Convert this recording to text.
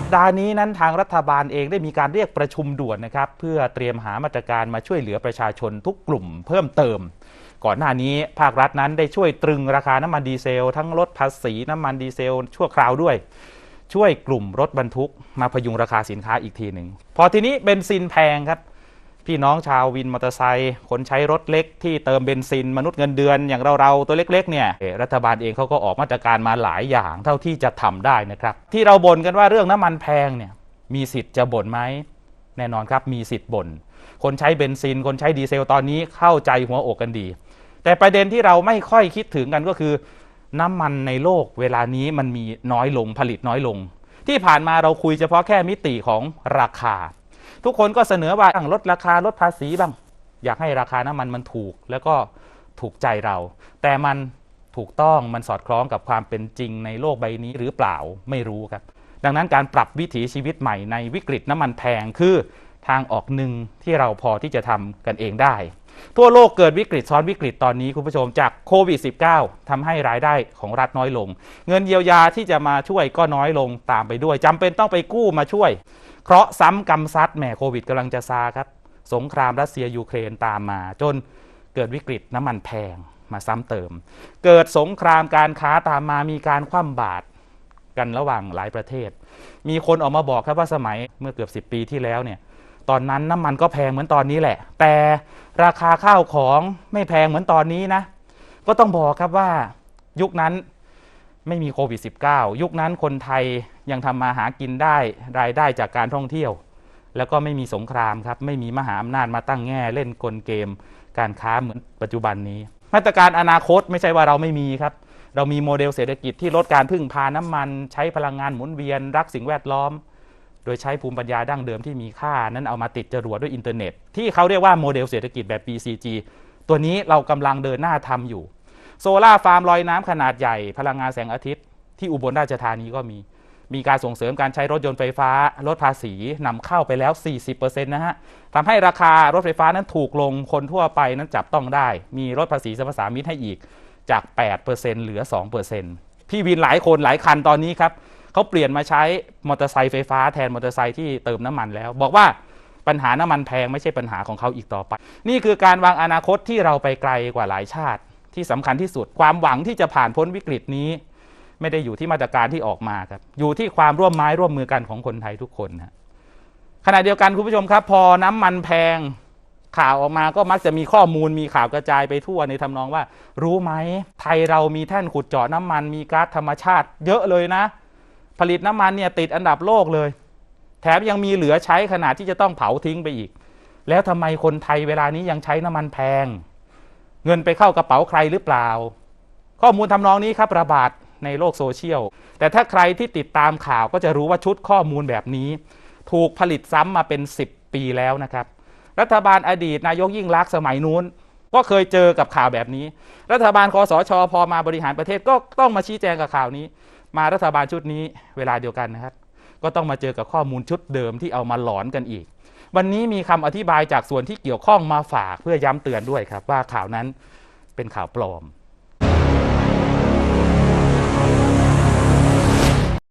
สัปดาห์นี้นั้นทางรัฐบาลเองได้มีการเรียกประชุมด่วนนะครับ เพื่อเตรียมหามาตรการมาช่วยเหลือประชาชนทุกกลุ่มเพิ่มเติม ก่อนหน้านี้ภาครัฐนั้นได้ช่วยตรึงราคาน้ำมันดีเซล ทั้งลดภาษีน้ำมันดีเซล ชั่วคราวด้วย ช่วยกลุ่มรถบรรทุก มาพยุงราคาสินค้าอีกทีหนึ่งพอทีนี้เบนซินแพงครับ พี่น้องชาววินมอเตอร์ไซค์คนใช้รถเล็กที่เติมเบนซิน มนุษย์เงินเดือนอย่างเราๆตัวเล็กๆเนี่ยรัฐบาลเองเขาก็ออกมาตรการมาหลายอย่างเท่าที่จะทำได้นะครับ ที่เราบ่นกันว่าเรื่องน้ำมันแพงเนี่ยมีสิทธิ์จะบ่นไหมแน่นอนครับมีสิทธิ์บ่นคนใช้เบนซิน คนใช้ดีเซลตอนนี้เข้าใจหัวอกกันดี แต่ประเด็นที่เราไม่ค่อยคิดถึงกันก็คือ น้ำมันในโลกเวลานี้มันมีน้อยลงผลิตน้อยลง ที่ผ่านมาเราคุยเฉพาะแค่มิติของราคา ทุกคนก็เสนอว่าลดราคาลดภาษีบ้าง อยากให้ราคาน้ำมันมันถูก แล้วก็ถูกใจเรา แต่มันถูกต้องมันสอดคล้องกับความเป็นจริงในโลกใบนี้หรือเปล่าไม่รู้ครับ ดังนั้นการปรับวิถีชีวิตใหม่ในวิกฤตน้ำมันแพงคือ ทางออกหนึ่งที่เราพอที่จะทำกันเองได้ ทั่วโลกเกิดวิกฤตซ้อนวิกฤตตอนนี้คุณผู้ชมจากโควิด -19 ทำให้รายได้ของรัฐน้อยลง เงินเยียวยาที่จะมาช่วยก็น้อยลงตามไปด้วยจำเป็นต้องไปกู้มาช่วย เคราะห์ซ้ำกรรมซัดแหมโควิดกำลังจะซาครับ สงครามรัสเซียยูเครนตามมา จนเกิดวิกฤตน้ำมันแพงมาซ้ำเติม เกิดสงครามการค้าตามมามีการคว่ำบาตรกันระหว่างหลายประเทศ มีคนออกมาบอกครับว่าสมัยเมื่อเกือบ 10 ปีที่แล้วเนี่ย ตอนนั้นน้ำมันก็แพงเหมือนตอนนี้แหละ แต่ราคาข้าวของไม่แพงเหมือนตอนนี้นะ ก็ต้องบอกครับว่ายุคนั้นไม่มีโควิด -19 ยุคนั้นคนไทยยังทำมาหากินได้รายได้จากการท่องเที่ยว แล้วก็ไม่มีสงครามครับ ไม่มีมหาอำนาจมาตั้งแง่เล่นกลเกม การค้าเหมือนปัจจุบันนี้ มาตรการอนาคตไม่ใช่ว่าเราไม่มีครับ เรามีโมเดลเศรษฐกิจที่ลดการพึ่งพาน้ำมัน ใช้พลังงานหมุนเวียน รักสิ่งแวดล้อม โดยใช้ภูมิปัญญาดั้งเดิมที่มีค่านั้นเอามาติดจรวดด้วยอินเทอร์เน็ต ที่เขาเรียกว่าโมเดลเศรษฐกิจแบบ BCG ตัวนี้เรากำลังเดินหน้าทำอยู่ โซลาร์ฟาร์มลอยน้ำขนาดใหญ่ พลังงานแสงอาทิตย์ ที่อุบลราชธานีก็มี มีการส่งเสริมการใช้รถยนต์ไฟฟ้า ลดภาษีนำเข้าไปแล้ว 40%นะฮะทำให้ราคารถไฟฟ้านั้นถูกลงคนทั่วไปนั้นจับต้องได้ มีลดภาษีสรรพสามิตให้อีกจาก 8%เหลือ 2%พี่วินหลายคนหลายคันตอนนี้ครับ เขาเปลี่ยนมาใช้มอเตอร์ไซค์ไฟฟ้าแทนมอเตอร์ไซค์ที่เติมน้ำมันแล้ว บอกว่าปัญหาน้ำมันแพงไม่ใช่ปัญหาของเขาอีกต่อไป นี่คือการวางอนาคตที่เราไปไกลกว่าหลายชาติ ที่สำคัญที่สุด ความหวังที่จะผ่านพ้นวิกฤตนี้ ไม่ได้อยู่ที่มาตรการที่ออกมาครับอยู่ที่ความร่วมไม้ร่วมมือกันของคนไทยทุกคนนะขณะเดียวกันคุณผู้ชมครับ พอน้ำมันแพงข่าวออกมาก็มักจะมีข้อมูลมีข่าวกระจายไปทั่วในทำนองว่า รู้ไหมไทยเรามีแท่นขุดเจาะน้ำมันมีก๊าซธรรมชาติ เยอะเลยนะ ผลิตน้ำมันเนี่ยติดอันดับโลกเลย แถมยังมีเหลือใช้ขนาดที่จะต้องเผาทิ้งไปอีก แล้วทำไมคนไทยเวลานี้ยังใช้น้ำมันแพง เงินไปเข้ากระเป๋าใครหรือเปล่า ข้อมูลทำนองนี้ครับระบาดในโลกโซเชียล แต่ถ้าใครที่ติดตามข่าวก็จะรู้ว่าชุดข้อมูลแบบนี้ ถูกผลิตซ้ำมาเป็น 10 ปีแล้วนะครับ รัฐบาลอดีตนายกยิ่งรักษณ์สมัยนู้น ก็เคยเจอกับข่าวแบบนี้ รัฐบาลคอสชพอมาบริหารประเทศก็ต้องมาชี้แจงกับข่าวนี้ มารัฐบาลชุดนี้เวลาเดียวกันนะครับ ก็ต้องมาเจอกับข้อมูลชุดเดิมที่เอามาหลอนกันอีก วันนี้มีคำอธิบายจากส่วนที่เกี่ยวข้องมาฝากเพื่อย้ำเตือนด้วยครับ ว่าข่าวนั้นเป็นข่าวปลอม